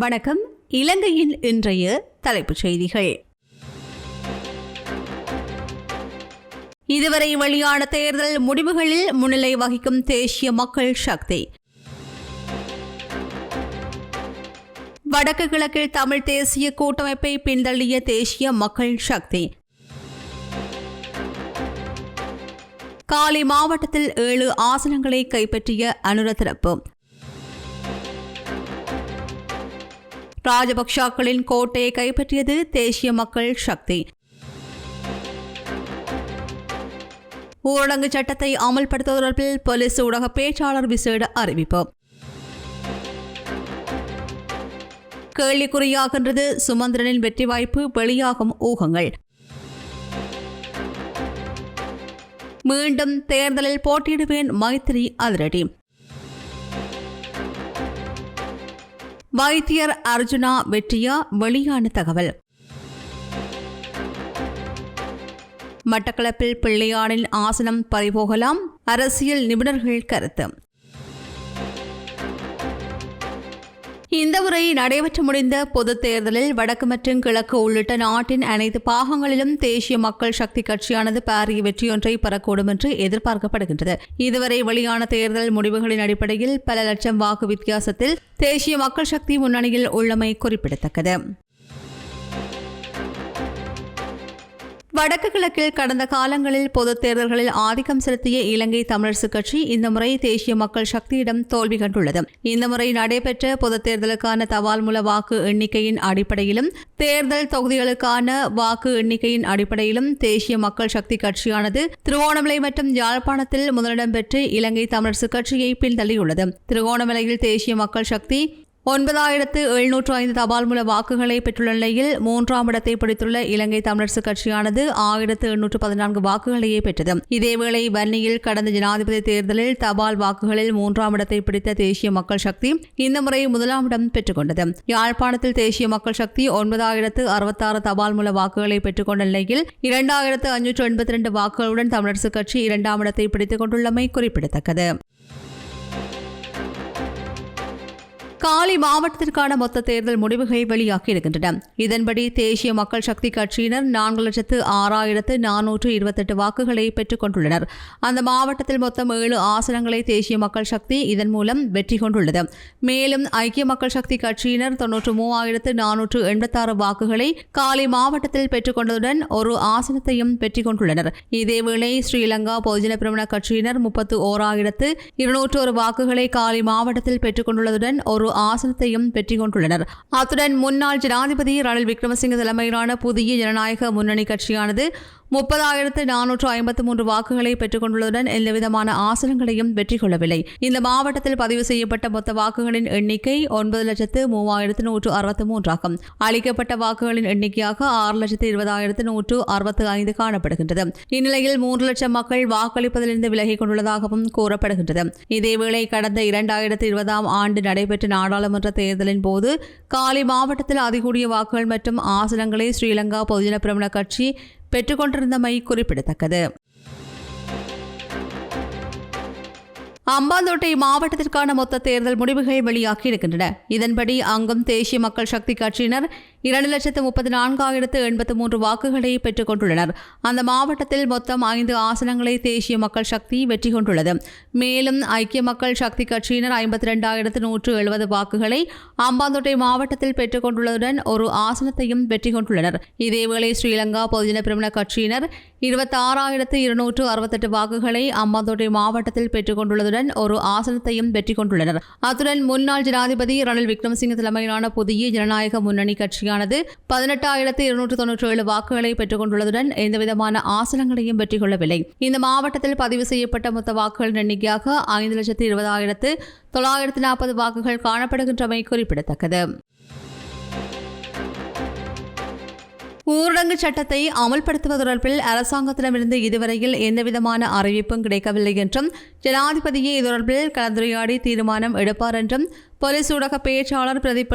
வணக்கம். இலங்கையின் இன்றைய தலைப்புச் செய்திகள். இதுவரை வெளியான தேர்தல் முடிவுகளில் முன்னிலை வகிக்கும் தேசிய மக்கள் சக்தி. வடக்கு கிழக்கில் தமிழ் தேசிய கூட்டமைப்பை பின்தள்ளிய தேசிய மக்கள் சக்தி. காலி மாவட்டத்தில் ஏழு ஆசனங்களை கைப்பற்றிய அனுர ராஜபக்ஷாக்களின் கோட்டையை கைப்பற்றியது தேசிய மக்கள் சக்தி. ஊரடங்கு சட்டத்தை அமல்படுத்த தொடர்பில் போலீஸ் ஊடக பேச்சாளர் விசேட அறிவிப்பு. கேள்விக்குறியாகின்றது சுமந்திரனின் வெற்றி வாய்ப்பு வெளியாகும் ஊகங்கள். மீண்டும் தேர்தலில் போட்டியிடுவேன் மைத்திரி அதிரடி. வைத்தியர் அர்ஜுனா வெற்றியா வெளியான தகவல். மட்டக்களப்பில் பிள்ளையானின் ஆசனம் பறிபோகலாம் அரசியல் நிபுணர்கள் கருத்து. இந்த முறை நடைபெற்று முடிந்த பொதுத் தேர்தலில் வடக்கு மற்றும் கிழக்கு உள்ளிட்ட நாட்டின் அனைத்து பாகங்களிலும் தேசிய மக்கள் சக்தி கட்சியானது பாரிய வெற்றியொன்றை பெறக்கூடும் என்று எதிர்பார்க்கப்படுகின்றது. இதுவரை வெளியான தேர்தல் முடிவுகளின் அடிப்படையில் பல லட்சம் வாக்கு வித்தியாசத்தில் தேசிய மக்கள் சக்தி முன்னணியில் உள்ளமை குறிப்பிடத்தக்கது. வடக்கு கிழக்கில் கடந்த காலங்களில் பொதுத் தேர்தல்களில் ஆதிக்கம் செலுத்திய இலங்கை தமிழரசு கட்சி இந்த முறை தேசிய மக்கள் சக்தியிடம் தோல்வி கண்டுள்ளது. இந்த முறை நடைபெற்ற பொதுத் தேர்தலுக்கான தபால் மூல வாக்கு எண்ணிக்கையின் அடிப்படையிலும் தேர்தல் தொகுதிகளுக்கான வாக்கு எண்ணிக்கையின் அடிப்படையிலும் தேசிய மக்கள் சக்தி கட்சியானது திருகோணமலை மற்றும் யாழ்ப்பாணத்தில் முதலிடம் பெற்று இலங்கை தமிழரசு கட்சியை பின்தள்ளியுள்ளது. திருகோணமலையில் தேசிய மக்கள் சக்தி ஒன்பதாயிரத்து எழுநூற்று ஐந்து தபால் மூல வாக்குகளை பெற்றுள்ள நிலையில் மூன்றாம் இடத்தை பிடித்துள்ள இலங்கை தமிழரசு கட்சியானது ஆயிரத்து எண்ணூற்று பதினான்கு வாக்குகளையே பெற்றது. இதேவேளை வன்னியில் கடந்த ஜனாதிபதி தேர்தலில் தபால் வாக்குகளில் மூன்றாம் இடத்தை பிடித்த தேசிய மக்கள் சக்தி இந்த முறை முதலாம் இடம் பெற்றுக்கொண்டது யாழ்ப்பாணத்தில் தேசிய மக்கள் சக்தி ஒன்பதாயிரத்து அறுபத்தாறு தபால் மூல வாக்குகளை பெற்றுக்கொண்ட நிலையில் இரண்டாயிரத்து அஞ்சூற்று எண்பத்தி இரண்டு வாக்குகளுடன் தமிழரசுக் கட்சி இரண்டாம் இடத்தை பிடித்துக் கொண்டுள்ளமை குறிப்பிடத்தக்கது. காலி மாவட்டத்திற்கான மொத்த தேர்தல் முடிவுகள் வெளியாகியிருக்கின்றன இதன்படி தேசிய மக்கள் சக்தி கட்சியினர் நான்கு லட்சத்து ஆறாயிரத்து நானூற்று இருபத்தெட்டு வாக்குகளை பெற்றுக் கொண்டுள்ளனர். அந்த மாவட்டத்தில் மொத்தம் ஏழு ஆசனங்களை தேசிய மக்கள் சக்தி இதன் மூலம் வெற்றி கொண்டுள்ளது. மேலும் ஐக்கிய மக்கள் சக்தி கட்சியினர் தொன்னூற்று மூவாயிரத்து நானூற்று எண்பத்தாறு வாக்குகளை காலி மாவட்டத்தில் பெற்றுக் கொண்டதுடன் ஒரு ஆசனத்தையும் பெற்றுக் கொண்டுள்ளனர். இதேவேளை ஸ்ரீலங்கா பொதுஜன பிரமண கட்சியினர் முப்பத்து ஓராயிரத்து இருநூற்று ஒரு வாக்குகளை காலி மாவட்டத்தில் பெற்றுக் கொண்டுள்ளதுடன் ஒரு ஆசனத்தையும் பெற்றுக் கொண்டுள்ளனர் அத்துடன் முன்னாள் ஜனாதிபதி ரணில் விக்ரமசிங்க தலைமையிலான புதிய ஜனநாயக முன்னணி கட்சியானது முப்பதாயிரத்து நானூற்று ஐம்பத்து மூன்று வாக்குகளை பெற்றுக் கொண்டுள்ளதுடன் எந்தவிதமான ஆசனங்களையும் வெற்றி கொள்ளவில்லை இந்த மாவட்டத்தில் பதிவு செய்யப்பட்ட மொத்த வாக்குகளின் எண்ணிக்கை ஒன்பது லட்சத்து மூவாயிரத்து நூற்று அறுபத்தி மூன்றாகும். அளிக்கப்பட்ட வாக்குகளின் எண்ணிக்கையாக ஆறு லட்சத்து இருபதாயிரத்து நூற்று அறுபத்து ஐந்து காணப்படுகின்றது. இந்நிலையில் மூன்று லட்சம் மக்கள் வாக்களிப்பதிலிருந்து விலகிக் கொண்டுள்ளதாகவும் கூறப்படுகின்றது. இதேவேளை கடந்த இரண்டாயிரத்து இருபதாம் ஆண்டு நடைபெற்ற நாடாளுமன்ற தேர்தலின் போது காலி மாவட்டத்தில் அதிகூடிய வாக்குகள் மற்றும் ஆசனங்களை ஸ்ரீலங்கா பொதுஜன பிரமண கட்சி பெற்றுக்கொண்டிருந்தமை குறிப்பிடத்தக்கது. அம்பாந்தோட்டை மாவட்டத்திற்கான மொத்த தேர்தல் முடிவுகள் வெளியாகி இருக்கின்றன. இதன்படி அங்கும் தேசிய மக்கள் சக்தி கட்சியினர் இரண்டு லட்சத்து முப்பத்தி நான்காயிரத்து எண்பத்து மூன்று வாக்குகளை பெற்றுக் கொண்டுள்ளனர் அந்த மாவட்டத்தில் மொத்தம் ஐந்து ஆசனங்களை தேசிய மக்கள் சக்தி வெற்றி கொண்டுள்ளது. மேலும் ஐக்கிய மக்கள் சக்தி கட்சியினர் ஐம்பத்தி ரெண்டாயிரத்து நூற்று எழுபது வாக்குகளை அம்பாந்தோட்டை மாவட்டத்தில் பெற்றுக் கொண்டுள்ளதுடன் ஒரு ஆசனத்தையும் வெற்றி கொண்டுள்ளனர். இதேவேளை ஸ்ரீலங்கா பொதுஜன பிரமண கட்சியினர் இருபத்தி ஆறாயிரத்து இருநூற்று அறுபத்தெட்டு வாக்குகளை அம்பாந்தோட்டை மாவட்டத்தில் பெற்றுக் கொண்டுள்ளதுடன் ஒரு ஆசனத்தையும் வெற்றி கொண்டுள்ளனர். அத்துடன் முன்னாள் ஜனாதிபதி ரணில் விக்ரமசிங்க தலைமையிலான புதிய ஜனநாயக முன்னணி கட்சியானது பதினெட்டாயிரத்து இருநூற்று தொன்னூற்றி ஏழு வாக்குகளை பெற்றுக் கொண்டுள்ளதுடன் எந்தவிதமான ஆசனங்களையும் வெற்றி கொள்ளவில்லை இந்த மாவட்டத்தில் பதிவு செய்யப்பட்ட மொத்த வாக்குகளின் எண்ணிக்கையாக ஐந்து லட்சத்து இருபதாயிரத்து தொள்ளாயிரத்து நாற்பது வாக்குகள் காணப்படுகின்றமை குறிப்பிடத்தக்கது. ஊரடங்கு சட்டத்தை அமல்படுத்துவது தொடர்பில் அரசாங்கத்திடமிருந்து இதுவரையில் எந்தவிதமான அறிவிப்பும் கிடைக்கவில்லை என்றும் ஜனாதிபதியை இது தொடர்பில் கலந்துரையாடி தீர்மானம் எடுப்பார் என்றும் போலீஸ் ஊடக பேச்சாளர் பிரதீப்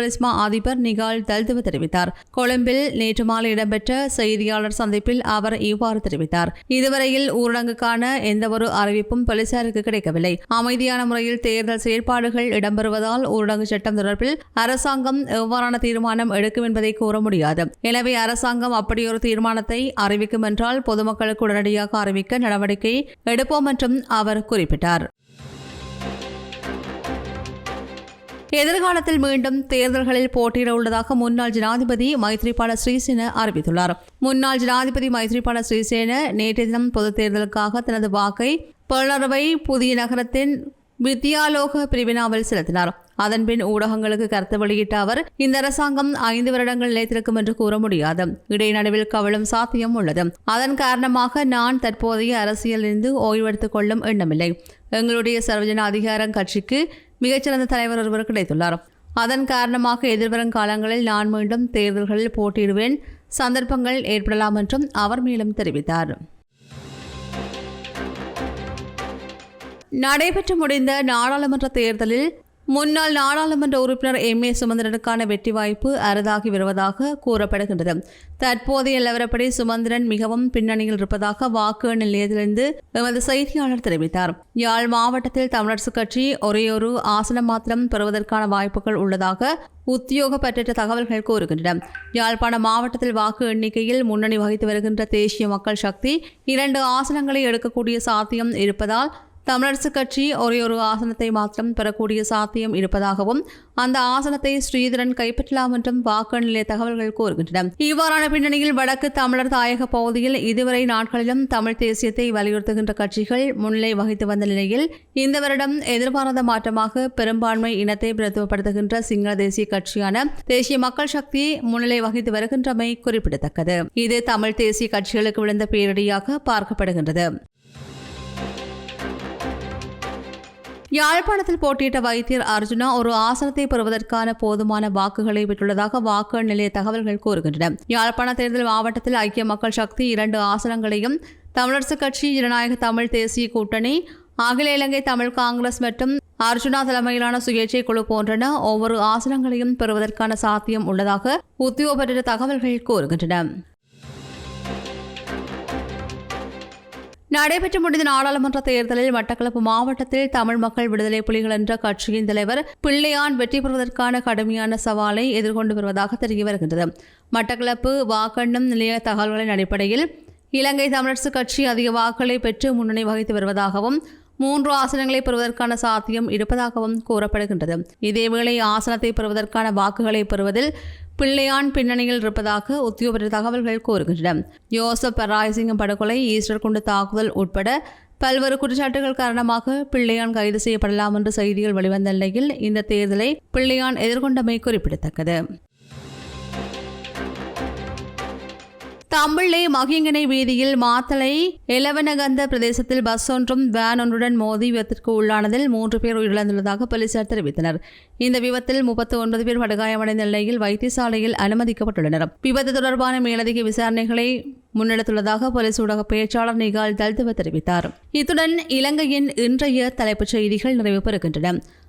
அதிபர் நிகால் தல்துவ தெரிவித்தார். கொழும்பில் நேற்று மாலை இடம்பெற்ற செய்தியாளர் சந்திப்பில் அவர் இவ்வாறு தெரிவித்தார். இதுவரையில் ஊரடங்குக்கான எந்தவொரு அறிவிப்பும் போலீசாருக்கு கிடைக்கவில்லை. அமைதியான முறையில் தேர்தல் செயற்பாடுகள் இடம்பெறுவதால் ஊரடங்கு சட்டம் தொடர்பில் அரசாங்கம் எவ்வாறான தீர்மானம் எடுக்கும் என்பதை கூற முடியாது. எனவே அரசாங்கம் அப்படியொரு தீர்மானத்தை அறிவிக்கும் என்றால் பொதுமக்களுக்கு உடனடியாக அறிவிக்க நடவடிக்கை எடுப்போம் என்றும் அவர் குறிப்பிட்டார். எதிர்காலத்தில் மீண்டும் தேர்தல்களில் போட்டியிட உள்ளதாக முன்னாள் ஜனாதிபதி மைத்ரிபால ஸ்ரீசேன அறிவித்துள்ளார். முன்னாள் ஜனாதிபதி மைத்ரிபால ஸ்ரீசேன நேற்றைய தினம் பொதுத் தேர்தலுக்காக தனது வாக்கை பேரவை புதிய நகரத்தின் வித்யாலோக பிரிவினாவில் செலுத்தினார். அதன்பின் ஊடகங்களுக்கு கருத்து வெளியிட்ட அவர் இந்த அரசாங்கம் ஐந்து வருடங்கள் நிலைத்திருக்கும் என்று கூற முடியாது. இடைநடுவில் கவலும் சாத்தியம் உள்ளது. அதன் காரணமாக நான் தற்போதைய அரசியலிருந்து ஓய்வெடுத்துக் கொள்ளும் எண்ணமில்லை. எங்களுடைய சர்வஜன அதிகாரம் கட்சிக்கு மிகச்சிறந்த தலைவர் ஒருவர் கிடைத்துள்ளார். அதன் காரணமாக எதிர்வரும் காலங்களில் நான் மீண்டும் தேர்தல்களில் போட்டியிடுவேன். சந்தர்ப்பங்கள் ஏற்படலாம் என்றும் அவர் மேலும் தெரிவித்தார். நடைபெற்று முடிந்த நாடாளுமன்ற தேர்தலில் முன்னாள் நாடாளுமன்ற உறுப்பினர் எம். ஏ. சுமந்திரனுக்கான வெற்றி வாய்ப்பு அரிதாகி வருவதாக கூறப்படுகின்றது. தற்போதைய நிலவரப்படி சுமந்திரன் மிகவும் பின்னணியில் இருப்பதாக வாக்கு நிலையத்திலிருந்து எமது செய்தியாளர் தெரிவித்தார். யாழ் மாவட்டத்தில் தமிழரசுக் கட்சி ஒரேயொரு ஆசனம் மாத்திரம் பெறுவதற்கான வாய்ப்புகள் உள்ளதாக உத்தியோகப்பற்ற தகவல்கள் கூறுகின்றன. யாழ்ப்பாண மாவட்டத்தில் வாக்கு எண்ணிக்கையில் முன்னணி வகித்து வருகின்ற தேசிய மக்கள் சக்தி இரண்டு ஆசனங்களை எடுக்கக்கூடிய சாத்தியம் இருப்பதால் தமிழரசு கட்சி ஒரே ஒரு ஆசனத்தை மாத்திரம் பெறக்கூடிய சாத்தியம் இருப்பதாகவும் அந்த ஆசனத்தை ஸ்ரீதரன் கைப்பற்றலாம் என்றும் வாக்கு நிலைய தகவல்கள் கூறுகின்றன. இவ்வாறான பின்னணியில் வடக்கு தமிழர் தாயக பகுதியில் இதுவரை நாட்களிலும் தமிழ் தேசியத்தை வலியுறுத்துகின்ற கட்சிகள் முன்னிலை வகித்து வந்த நிலையில் இந்த வருடம் எதிர்பாராத மாற்றமாக பெரும்பான்மை இனத்தை பிரதிபடுத்துகின்ற சிங்கள தேசிய கட்சியான தேசிய மக்கள் சக்தி முன்னிலை வகித்து வருகின்றமை குறிப்பிடத்தக்கது. இது தமிழ் தேசிய கட்சிகளுக்கு விழுந்த பேரிடியாக பார்க்கப்படுகின்றது. யாழ்ப்பாணத்தில் போட்டியிட்ட வைத்தியர் அர்ஜுனா ஒரு ஆசனத்தை பெறுவதற்கான போதுமான வாக்குகளை பெற்றுள்ளதாக வாக்கு நிலைய தகவல்கள் கூறுகின்றன. யாழ்ப்பாண தேர்தல் மாவட்டத்தில் ஐக்கிய மக்கள் சக்தி இரண்டு ஆசனங்களையும் தமிழரசுக் கட்சி ஜனநாயக தமிழ் தேசிய கூட்டணி அகில இலங்கை தமிழ் காங்கிரஸ் மற்றும் அர்ஜுனா தலைமையிலான சுயேட்சை குழு போன்றன ஒவ்வொரு ஆசனங்களையும் பெறுவதற்கான சாத்தியம் உள்ளதாக உத்தியோகப்பட்ட தகவல்கள் கூறுகின்றன. நடைபெற்று முடிந்த நாடாளுமன்ற தேர்தலில் மட்டக்களப்பு மாவட்டத்தில் தமிழ் மக்கள் விடுதலை புலிகள் என்ற கட்சியின் தலைவர் பிள்ளையான் வெற்றி பெறுவதற்கான கடுமையான சவாலை எதிர்கொண்டு வருவதாக தெரிய வருகின்றது. மட்டக்களப்பு வாக்கெண்ணும் நிலைய தகவல்களின் அடிப்படையில் இலங்கை தமிழரசு கட்சி அதிக வாக்குகளை பெற்று முன்னணி வகித்து வருவதாகவும் மூன்று ஆசனங்களை பெறுவதற்கான சாத்தியம் இருப்பதாகவும் கூறப்படுகின்றது. இதேவேளை ஆசனத்தை பெறுவதற்கான வாக்குகளை பெறுவதில் பிள்ளையான் பின்னணியில் இருப்பதாக உத்தியோகபூர்வ தகவல்கள் கூறுகின்றன. யோசப் பராய்சிங்கம் படுகொலை ஈஸ்டர் குண்டு தாக்குதல் உட்பட பல்வேறு குற்றச்சாட்டுகள் காரணமாக பிள்ளையான் கைது செய்யப்படலாம் என்று செய்திகள் வெளிவந்த நிலையில் இந்த தேர்தலை பிள்ளையான் எதிர்கொண்டமை குறிப்பிடத்தக்கது. தம்பிள்ளை மகிங்கனை வீதியில் மாத்தளை எலவனகந்த பிரதேசத்தில் பஸ் ஒன்றும் வேன் ஒன்றுடன் மோதி விபத்திற்கு உள்ளானதில் மூன்று பேர் உயிரிழந்துள்ளதாக போலீசார் தெரிவித்தனர். இந்த விபத்தில் முப்பத்தி ஒன்பது பேர் படுகாயமடைந்த நிலையில் வைத்தியசாலையில் அனுமதிக்கப்பட்டுள்ளனர். விபத்து தொடர்பான மேலதிக விசாரணைகளை முன்னெடுத்துள்ளதாக போலீஸ் ஊடக பேச்சாளர் நிகால் தல்துவ தெரிவித்தார். இத்துடன் இலங்கையின் இன்றைய தலைப்புச் செய்திகள் நிறைவு பெறுகின்றன.